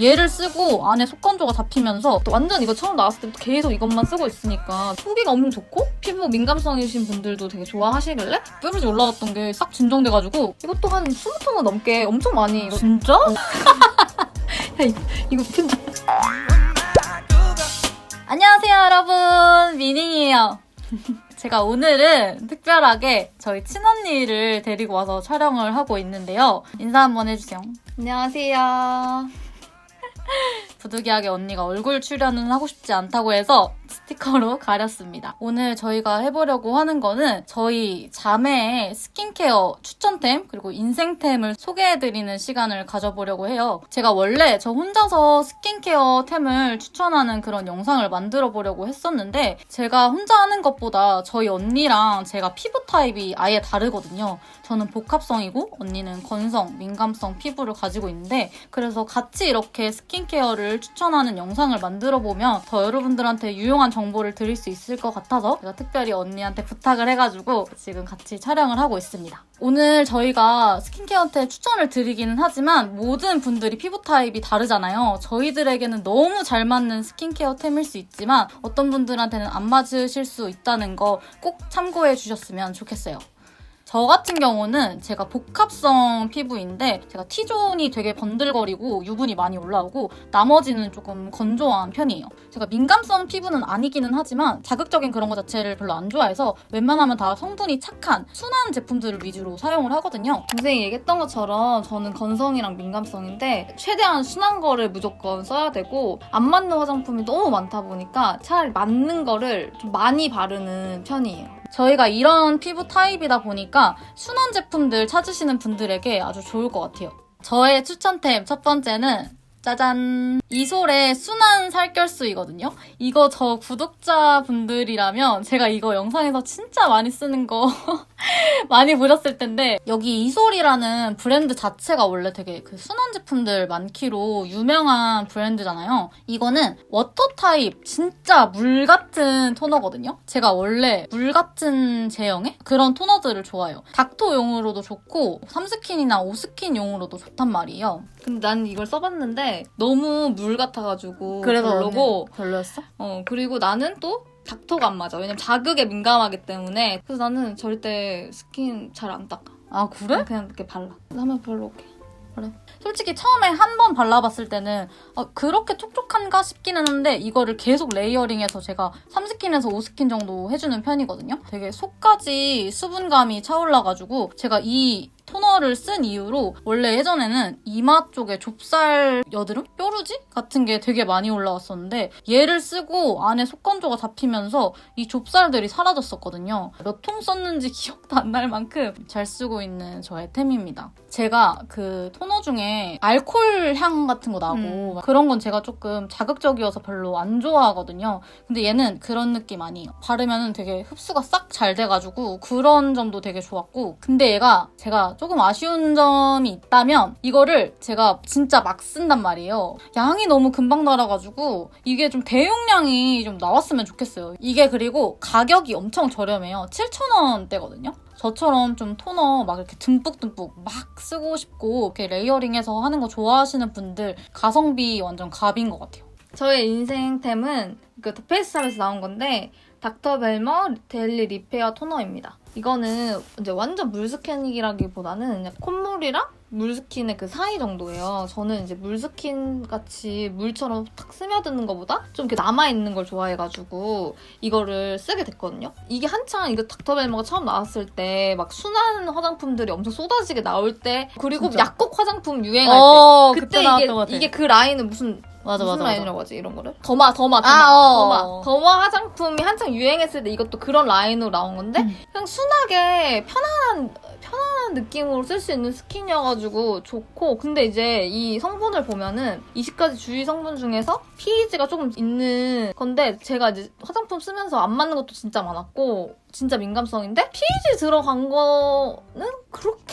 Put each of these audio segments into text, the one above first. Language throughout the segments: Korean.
얘를 쓰고 안에 속건조가 잡히면서 또 완전 이거 처음 나왔을 때부터 계속 이것만 쓰고 있으니까 후기가 엄청 좋고 피부 민감성이신 분들도 되게 좋아하시길래 뾰루지 올라갔던 게 싹 진정돼가지고 이것도 한 20통은 넘게 엄청 많이 이거 진짜? 야, 이- 이거 편집 안녕하세요 여러분. 미닝이에요. 제가 오늘은 특별하게 저희 친언니를 데리고 와서 촬영을 하고 있는데요. 인사 한번 해주세요. 안녕하세요 부득이하게 언니가 얼굴 출연은 하고 싶지 않다고 해서 스티커로 가렸습니다. 오늘 저희가 해보려고 하는 거는 저희 자매의 스킨케어 추천템 그리고 인생템을 소개해드리는 시간을 가져보려고 해요. 제가 원래 저 혼자서 스킨케어 템을 추천하는 그런 영상을 만들어 보려고 했었는데 제가 혼자 하는 것보다 저희 언니랑 제가 피부 타입이 아예 다르거든요. 저는 복합성이고 언니는 건성, 민감성 피부를 가지고 있는데 그래서 같이 이렇게 스킨케어를 추천하는 영상을 만들어 보면 더 여러분들한테 유용한 정보를 드릴 수 있을 것 같아서 제가 특별히 언니한테 부탁을 해가지고 지금 같이 촬영을 하고 있습니다. 오늘 저희가 스킨케어한테 추천을 드리기는 하지만 모든 분들이 피부 타입이 다르잖아요. 저희들에게는 너무 잘 맞는 스킨케어 템일 수 있지만 어떤 분들한테는 안 맞으실 수 있다는 거 꼭 참고해 주셨으면 좋겠어요. 저 같은 경우는 제가 복합성 피부인데 제가 T존이 되게 번들거리고 유분이 많이 올라오고 나머지는 조금 건조한 편이에요. 제가 민감성 피부는 아니기는 하지만 자극적인 그런 거 자체를 별로 안 좋아해서 웬만하면 다 성분이 착한 순한 제품들을 위주로 사용을 하거든요. 동생이 얘기했던 것처럼 저는 건성이랑 민감성인데 최대한 순한 거를 무조건 써야 되고 안 맞는 화장품이 너무 많다 보니까 차라리 맞는 거를 좀 많이 바르는 편이에요. 저희가 이런 피부 타입이다 보니까 순한 제품들 찾으시는 분들에게 아주 좋을 것 같아요. 저의 추천템 첫 번째는 짜잔! 이솔의 순한 살결수이거든요? 이거 저 구독자분들이라면 제가 이거 영상에서 진짜 많이 쓰는 거 많이 보셨을 텐데 여기 이솔이라는 브랜드 자체가 원래 되게 그 순한 제품들 많기로 유명한 브랜드잖아요. 이거는 워터 타입 진짜 물 같은 토너거든요. 제가 원래 물 같은 제형의 그런 토너들을 좋아해요. 닥터용으로도 좋고 삼스킨이나 오스킨용으로도 좋단 말이에요. 근데 난 이걸 써봤는데 너무 물 같아가지고 별로고 별로였어? 어, 그리고 나는 또 닥터가 안 맞아. 왜냐면 자극에 민감하기 때문에. 그래서 나는 절대 스킨 잘 안 닦아. 아 그래? 그냥 이렇게 발라. 한번 발라올게. 그래. 솔직히 처음에 한 번 발라봤을 때는 어, 그렇게 촉촉한가 싶기는 한데 이거를 계속 레이어링해서 제가 3스킨에서 5스킨 정도 해주는 편이거든요. 되게 속까지 수분감이 차올라가지고 제가 이 토너를 쓴 이후로 원래 예전에는 이마 쪽에 좁쌀 여드름? 뾰루지? 같은 게 되게 많이 올라왔었는데 얘를 쓰고 안에 속건조가 잡히면서 이 좁쌀들이 사라졌었거든요. 몇 통 썼는지 기억도 안 날 만큼 잘 쓰고 있는 저의 템입니다. 제가 그 토너 중에 알콜 향 같은 거 나고 막 그런 건 제가 조금 자극적이어서 별로 안 좋아하거든요. 근데 얘는 그런 느낌 아니에요. 바르면 되게 흡수가 싹 잘 돼가지고 그런 점도 되게 좋았고 근데 얘가 제가 조금 아쉬운 점이 있다면 이거를 제가 진짜 막 쓴단 말이에요. 양이 너무 금방 날아가지고 이게 좀 대용량이 좀 나왔으면 좋겠어요. 이게 그리고 가격이 엄청 저렴해요. 7,000원대거든요. 저처럼 좀 토너 막 이렇게 듬뿍듬뿍 막 쓰고 싶고 이렇게 레이어링해서 하는 거 좋아하시는 분들 가성비 완전 갑인 것 같아요. 저의 인생템은 그 더페이스샵에서 나온 건데 닥터벨머 데일리 리페어 토너입니다. 이거는 이제 완전 물스캔이라기보다는 그냥 콧물이랑 물스킨의 그 사이 정도예요. 저는 이제 물스킨 같이 물처럼 탁 스며드는 것보다 좀 이렇게 남아있는 걸 좋아해가지고 이거를 쓰게 됐거든요. 이게 한창 이거 닥터벨머가 처음 나왔을 때 막 순한 화장품들이 엄청 쏟아지게 나올 때 그리고 진짜. 약국 화장품 유행할 때 어 그때, 그때 이게, 나왔던 것 같아. 이게 그 라인은 무슨 맞아 무슨 맞아 라인이라고 하지 이런 거를? 더마 더마 더마 아, 어. 더마 더마 화장품이 한창 유행했을 때 이것도 그런 라인으로 나온 건데 음. 그냥 순하게 편안한 편안한 느낌으로 쓸 수 있는 스킨이어가지고 좋고 근데 이제 이 성분을 보면은 20가지 주의 성분 중에서 pH가 조금 있는 건데 제가 이제 화장품 쓰면서 안 맞는 것도 진짜 많았고 진짜 민감성인데 pH 들어간 거는 그렇게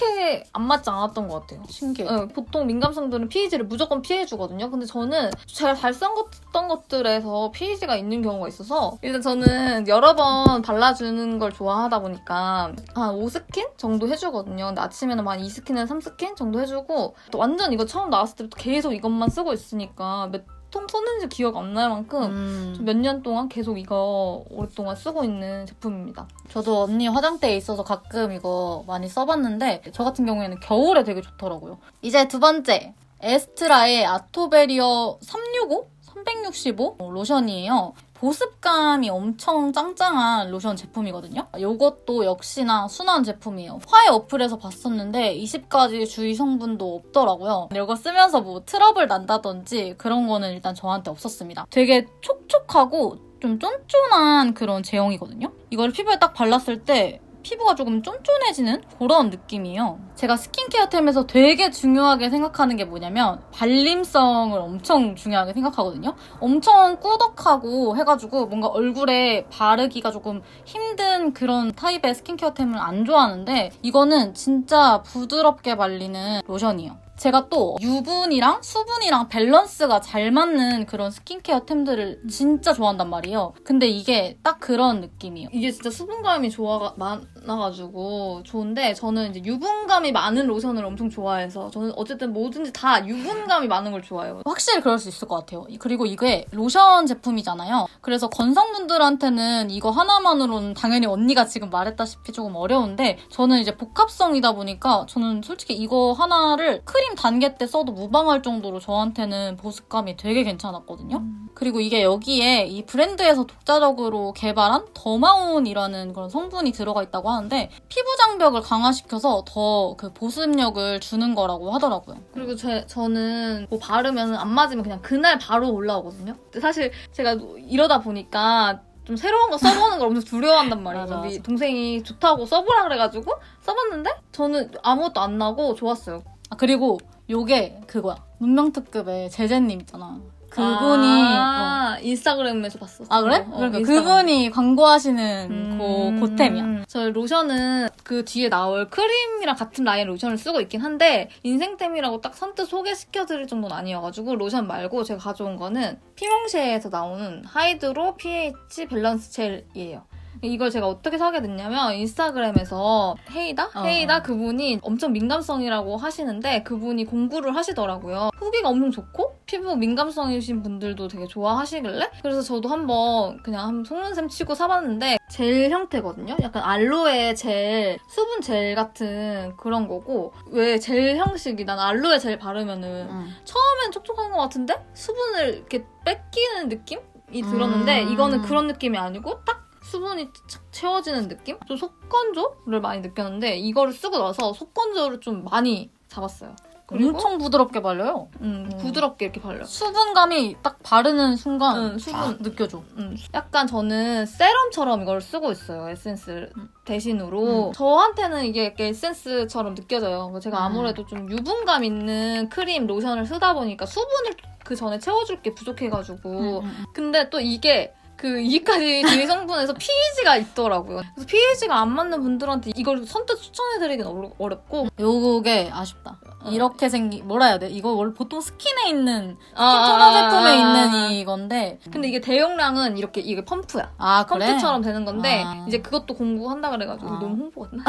안 맞지 않았던 것 같아요. 신기해. 네, 보통 민감성들은 pH를 무조건 피해주거든요. 근데 저는 제가 잘 썼던 것들에서 pH가 있는 경우가 있어서 일단 저는 여러 번 발라주는 걸 좋아하다 보니까 한 5스킨 정도 해주거든요. 근데 아침에는 한 2스킨에서 3스킨 정도 해주고 또 완전 이거 처음 나왔을 때부터 계속 이것만 쓰고 있으니까 몇 통 썼는지 기억 안 날 만큼 음. 몇년 동안 계속 이거 오랫동안 쓰고 있는 제품입니다. 저도 언니 화장대에 있어서 가끔 이거 많이 써봤는데 저 같은 경우에는 겨울에 되게 좋더라고요. 이제 두 번째 에스트라의 아토베리어 365? 365 로션이에요. 보습감이 엄청 짱짱한 로션 제품이거든요. 이것도 역시나 순한 제품이에요. 화해 어플에서 봤었는데 20가지 주의 성분도 없더라고요. 이거 쓰면서 뭐 트러블 난다든지 그런 거는 일단 저한테 없었습니다. 되게 촉촉하고 좀 쫀쫀한 그런 제형이거든요. 이걸 피부에 딱 발랐을 때 피부가 조금 쫀쫀해지는 그런 느낌이에요. 제가 스킨케어템에서 되게 중요하게 생각하는 게 뭐냐면 발림성을 엄청 중요하게 생각하거든요. 엄청 꾸덕하고 해가지고 뭔가 얼굴에 바르기가 조금 힘든 그런 타입의 스킨케어템을 안 좋아하는데 이거는 진짜 부드럽게 발리는 로션이에요. 제가 또 유분이랑 수분이랑 밸런스가 잘 맞는 그런 스킨케어템들을 진짜 좋아한단 말이에요. 근데 이게 딱 그런 느낌이에요. 이게 진짜 수분감이 좋아 많아가지고 좋은데 저는 이제 유분감이 많은 로션을 엄청 좋아해서 저는 어쨌든 뭐든지 다 유분감이 많은 걸 좋아해요. 확실히 그럴 수 있을 것 같아요. 그리고 이게 로션 제품이잖아요. 그래서 건성분들한테는 이거 하나만으로는 당연히 언니가 지금 말했다시피 조금 어려운데 저는 이제 복합성이다 보니까 저는 솔직히 이거 하나를 크림 단계 때 써도 무방할 정도로 저한테는 보습감이 되게 괜찮았거든요. 그리고 이게 여기에 이 브랜드에서 독자적으로 개발한 더마운이라는 그런 성분이 들어가 있다고 하는데 피부 장벽을 강화시켜서 더 그 보습력을 주는 거라고 하더라고요. 그리고 제, 저는 뭐 바르면 안 맞으면 그냥 그날 바로 올라오거든요. 사실 제가 이러다 보니까 좀 새로운 거 써보는 걸 엄청 두려워한단 말이에요. 맞아, 우리 맞아. 동생이 좋다고 써보라 그래가지고 써봤는데 저는 아무것도 안 나고 좋았어요. 아, 그리고 요게 그거야. 문명특급의 제재님 있잖아. 그분이. 아, 인스타그램에서 봤었어. 어. 아, 그래? 어, 그러니까 인스타그램. 그분이 광고하시는 음. 그 고템이야. 저 로션은 그 뒤에 나올 크림이랑 같은 라인 로션을 쓰고 있긴 한데 인생템이라고 딱 선뜻 소개시켜드릴 정도는 아니어가지고 로션 말고 제가 가져온 거는 피몽쉐에서 나오는 하이드로 pH 밸런스 젤이에요. 이걸 제가 어떻게 사게 됐냐면 인스타그램에서 헤이다? 어. 헤이다 그분이 엄청 민감성이라고 하시는데 그분이 공구를 하시더라고요. 후기가 엄청 좋고 피부 민감성이신 분들도 되게 좋아하시길래 그래서 저도 한번 그냥 속는셈 치고 사봤는데 젤 형태거든요. 약간 알로에 젤, 수분 젤 같은 그런 거고 왜 젤 형식이 난 알로에 젤 바르면은 응. 처음엔 촉촉한 것 같은데 수분을 이렇게 뺏기는 느낌 이 들었는데 음. 이거는 그런 느낌이 아니고 딱 수분이 착 채워지는 느낌? 좀 속건조를 많이 느꼈는데 이거를 쓰고 나서 속건조를 좀 많이 잡았어요. 엄청 부드럽게 발려요. 음, 음. 부드럽게 이렇게 발려. 수분감이 딱 바르는 순간 응, 수분. 쫙 느껴져. 음, 약간 저는 세럼처럼 이걸 쓰고 있어요. 에센스 음. 대신으로. 음. 저한테는 이게 이렇게 에센스처럼 느껴져요. 제가 음. 아무래도 좀 유분감 있는 크림, 로션을 쓰다 보니까 수분을 그 전에 채워줄 게 부족해가지고. 음, 음, 음. 근데 또 이게 그 2까지 주의 성분에서 pH가 있더라고요. 그래서 pH가 안 맞는 분들한테 이걸 선뜻 추천해드리긴 어려, 어렵고. 요게 아쉽다. 어. 이렇게 생기 뭐라 해야 돼? 이거 원래 보통 스킨에 있는 스킨 아, 토너 제품에 아, 있는 이건데. 근데 이게 대용량은 이렇게 이게 펌프야. 아 그래? 컴퓨터처럼 되는 건데 아. 이제 그것도 공부한다 그래가지고 아. 너무 홍보 같나?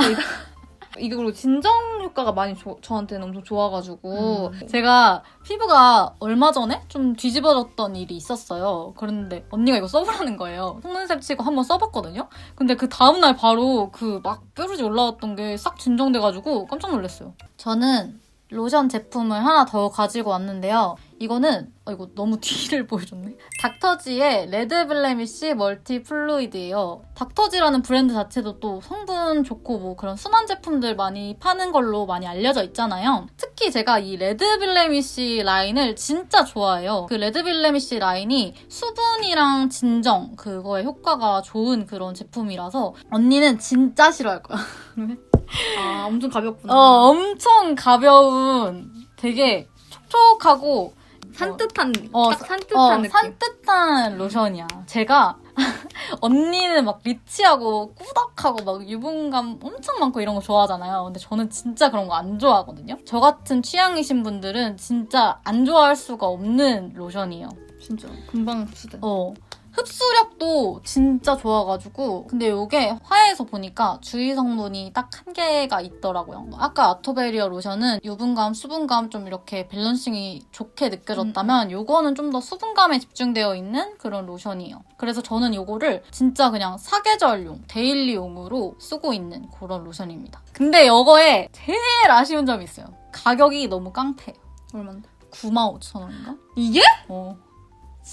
이게 그리고 진정 효과가 많이 조- 저한테는 엄청 좋아가지고 음. 제가 피부가 얼마 전에 좀 뒤집어졌던 일이 있었어요. 그런데 언니가 이거 써보라는 거예요. 속눈썹 치고 한번 써봤거든요. 근데 그 다음날 바로 그 막 뾰루지 올라왔던 게 싹 진정돼가지고 깜짝 놀랐어요. 저는 로션 제품을 하나 더 가지고 왔는데요. 이거는 어, 이거 너무 뒤를 보여줬네. 닥터지의 레드 블레미쉬 멀티 플루이드예요. 닥터지라는 브랜드 자체도 또 성분 좋고 뭐 그런 순한 제품들 많이 파는 걸로 많이 알려져 있잖아요. 특히 제가 이 레드 블레미쉬 라인을 진짜 좋아해요. 그 레드 블레미쉬 라인이 수분이랑 진정 그거에 효과가 좋은 그런 제품이라서 언니는 진짜 싫어할 거야. 아 엄청 가볍구나. 어, 엄청 가벼운 되게 촉촉하고 산뜻한 느낌. 어, 딱 산뜻한 어, 느낌. 산뜻한 로션이야. 제가 언니는 막 리치하고 꾸덕하고 막 유분감 엄청 많고 이런 거 좋아하잖아요. 근데 저는 진짜 그런 거 안 좋아하거든요. 저 같은 취향이신 분들은 진짜 안 좋아할 수가 없는 로션이에요. 진짜 금방 쓰대. 어. 흡수력 도 진짜 좋아가지고 근데 이게 화해에서 보니까 주의 성분이 딱 한 개가 있더라고요. 아까 아토베리어 로션은 유분감, 수분감 좀 이렇게 밸런싱이 좋게 느껴졌다면 요거는 좀 더 수분감에 집중되어 있는 그런 로션이에요. 그래서 저는 요거를 진짜 그냥 사계절용, 데일리용으로 쓰고 있는 그런 로션입니다. 근데 요거에 제일 아쉬운 점이 있어요. 가격이 너무 깡패예요. 얼마인데? 95,000원인가? 이게? 어.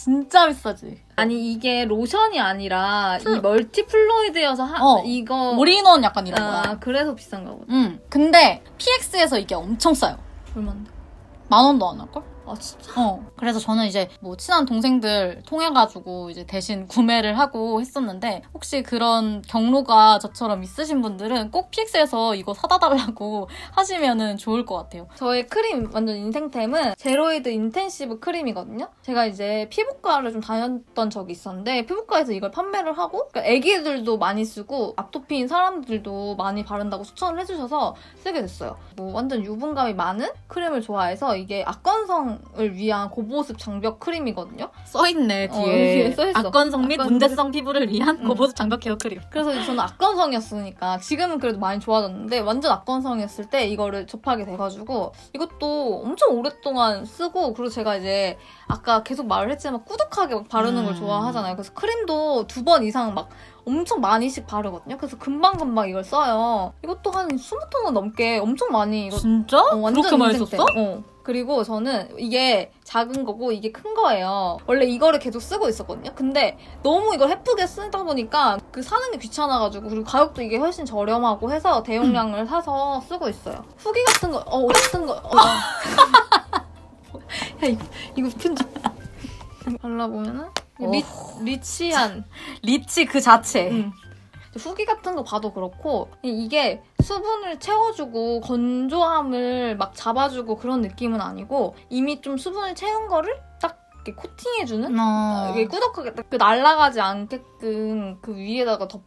진짜 비싸지. 아니 이게 로션이 아니라 플- 이 멀티플로이드여서 하, 어. 이거 올인원 약간 이런 거야. 아 그래서 비싼가 보다. 응. 근데 PX에서 이게 엄청 싸요. 얼마인데? 만 원도 안 할걸? 아 진짜? 어. 그래서 저는 이제 뭐 친한 동생들 통해가지고 이제 대신 구매를 하고 했었는데 혹시 그런 경로가 저처럼 있으신 분들은 꼭 PX에서 이거 사다 달라고 하시면은 좋을 것 같아요. 저의 크림 완전 인생템은 제로이드 인텐시브 크림이거든요. 제가 이제 피부과를 좀 다녔던 적이 있었는데 피부과에서 이걸 판매를 하고 그러니까 애기들도 많이 쓰고 아토피인 사람들도 많이 바른다고 추천을 해주셔서 쓰게 됐어요. 뭐 완전 유분감이 많은 크림을 좋아해서 이게 악건성 을 위한 고보습 장벽 크림이거든요. 써있네, 어, 뒤에 써 있어. 악건성 및 악건성. 문제성 피부를 위한 응. 고보습 장벽 케어 크림. 그래서 저는 악건성이었으니까 지금은 그래도 많이 좋아졌는데 완전 악건성이었을 때 이거를 접하게 돼가지고 이것도 엄청 오랫동안 쓰고 그리고 제가 이제 아까 계속 말을 했지만 꾸덕하게 막 바르는 걸 음. 좋아하잖아요. 그래서 크림도 두 번 이상 막 엄청 많이씩 바르거든요. 그래서 금방금방 이걸 써요. 이것도 한 20통은 넘게 엄청 많이 이거 진짜? 어, 완전 그렇게 많이 인생 썼어? 때. 어. 그리고 저는 이게 작은 거고 이게 큰 거예요. 원래 이거를 계속 쓰고 있었거든요. 근데 너무 이걸 예쁘게 쓰다 보니까 그 사는 게 귀찮아가지고 그리고 가격도 이게 훨씬 저렴하고 해서 대용량을 사서 쓰고 있어요. 후기 같은 거, 어, 옷 같은 거. 어. 야, 이거, 이거 편집. 발라보면은 리, 리치한 리치 그 자체. 응. 후기 같은 거 봐도 그렇고 이- 이게 수분을 채워주고 건조함을 막 잡아주고 그런 느낌은 아니고 이미 좀 수분을 채운 거를 딱 이렇게 코팅해주는 어. 이게 꾸덕하게 딱그 날아가지 않게끔 그 위에다가 덮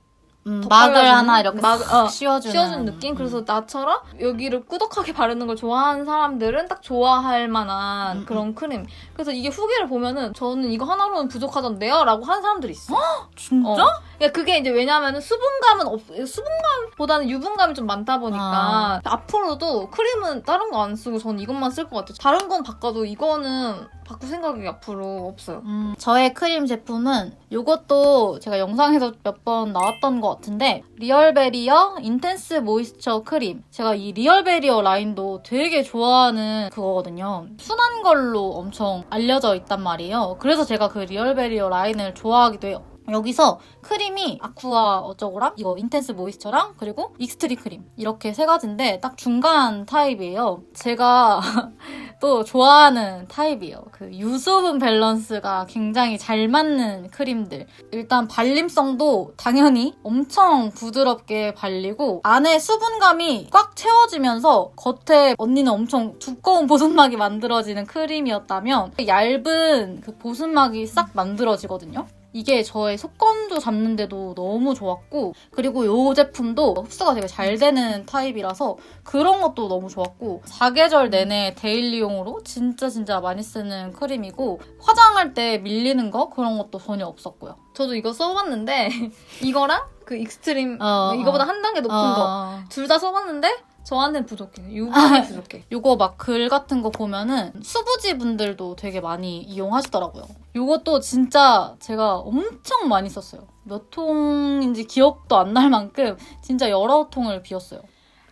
음, 더 막을? 하나 이렇게 막- 싹 어, 씌워주는. 씌워준 느낌? 음. 그래서 나처럼 여기를 꾸덕하게 바르는 걸 좋아하는 사람들은 딱 좋아할 만한 음, 그런 크림. 그래서 이게 후기를 보면은 저는 이거 하나로는 부족하던데요? 라고 하는 사람들이 있어. 진짜? 어. 그러니까 그게 이제 왜냐면은 수분감은 없, 수분감보다는 유분감이 좀 많다 보니까 아. 앞으로도 크림은 다른 거 안 쓰고 저는 이것만 쓸 것 같아요. 다른 건 바꿔도 이거는 바꿀 생각이 앞으로 없어요. 음, 저의 크림 제품은 이것도 제가 영상에서 몇 번 나왔던 것 같은데 리얼베리어 인텐스 모이스처 크림 제가 이 리얼베리어 라인도 되게 좋아하는 그거거든요 순한 걸로 엄청 알려져 있단 말이에요 그래서 제가 그 리얼베리어 라인을 좋아하기도 해요 여기서 크림이 아쿠아 어쩌고랑 이거 인텐스 모이스처랑 그리고 익스트리 크림 이렇게 세 가지인데 딱 중간 타입이에요 제가 또 좋아하는 타입이에요. 그 유수분 밸런스가 굉장히 잘 맞는 크림들. 일단 발림성도 당연히 엄청 부드럽게 발리고 안에 수분감이 꽉 채워지면서 겉에 언니는 엄청 두꺼운 보습막이 만들어지는 크림이었다면 얇은 그 보습막이 싹 만들어지거든요. 이게 저의 속건조 잡는데도 너무 좋았고 그리고 이 제품도 흡수가 되게 잘 되는 타입이라서 그런 것도 너무 좋았고 사계절 내내 데일리용으로 진짜 진짜 많이 쓰는 크림이고 화장할 때 밀리는 거 그런 것도 전혀 없었고요. 저도 이거 써봤는데 이거랑 그 익스트림 어, 이거보다 어. 한 단계 높은 거 어, 둘다 써봤는데 저한테는 부족해요. 유분이 부족해. 요거 막 글 같은 거 보면은 수부지 분들도 되게 많이 이용하시더라고요. 요것도 진짜 제가 엄청 많이 썼어요. 몇 통인지 기억도 안 날 만큼 진짜 여러 통을 비웠어요.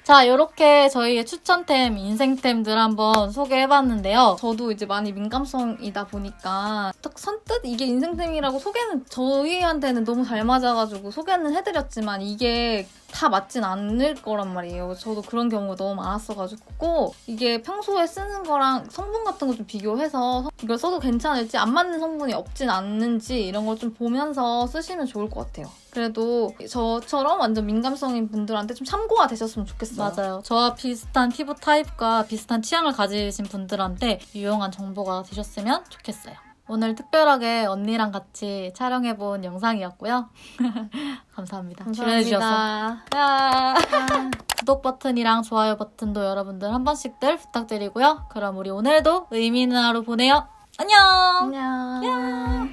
자, 이렇게 저희의 추천템, 인생템들 한번 소개해봤는데요. 저도 이제 많이 민감성이다 보니까 딱 선뜻 이게 인생템이라고 소개는 저희한테는 너무 잘 맞아가지고 소개는 해드렸지만 이게 다 맞진 않을 거란 말이에요. 저도 그런 경우가 너무 많았어가지고 이게 평소에 쓰는 거랑 성분 같은 거 좀 비교해서 이걸 써도 괜찮을지 안 맞는 성분이 없진 않는지 이런 걸 좀 보면서 쓰시면 좋을 것 같아요. 그래도 저처럼 완전 민감성인 분들한테 좀 참고가 되셨으면 좋겠어요. 맞아요. 저와 비슷한 피부 타입과 비슷한 취향을 가지신 분들한테 유용한 정보가 되셨으면 좋겠어요. 오늘 특별하게 언니랑 같이 촬영해본 영상이었고요. 감사합니다. 출연해주셔서. 감사합니다. 야. 구독 버튼이랑 좋아요 버튼도 여러분들 한 번씩들 부탁드리고요. 그럼 우리 오늘도 의미 있는 하루 보내요. 안녕! 안녕.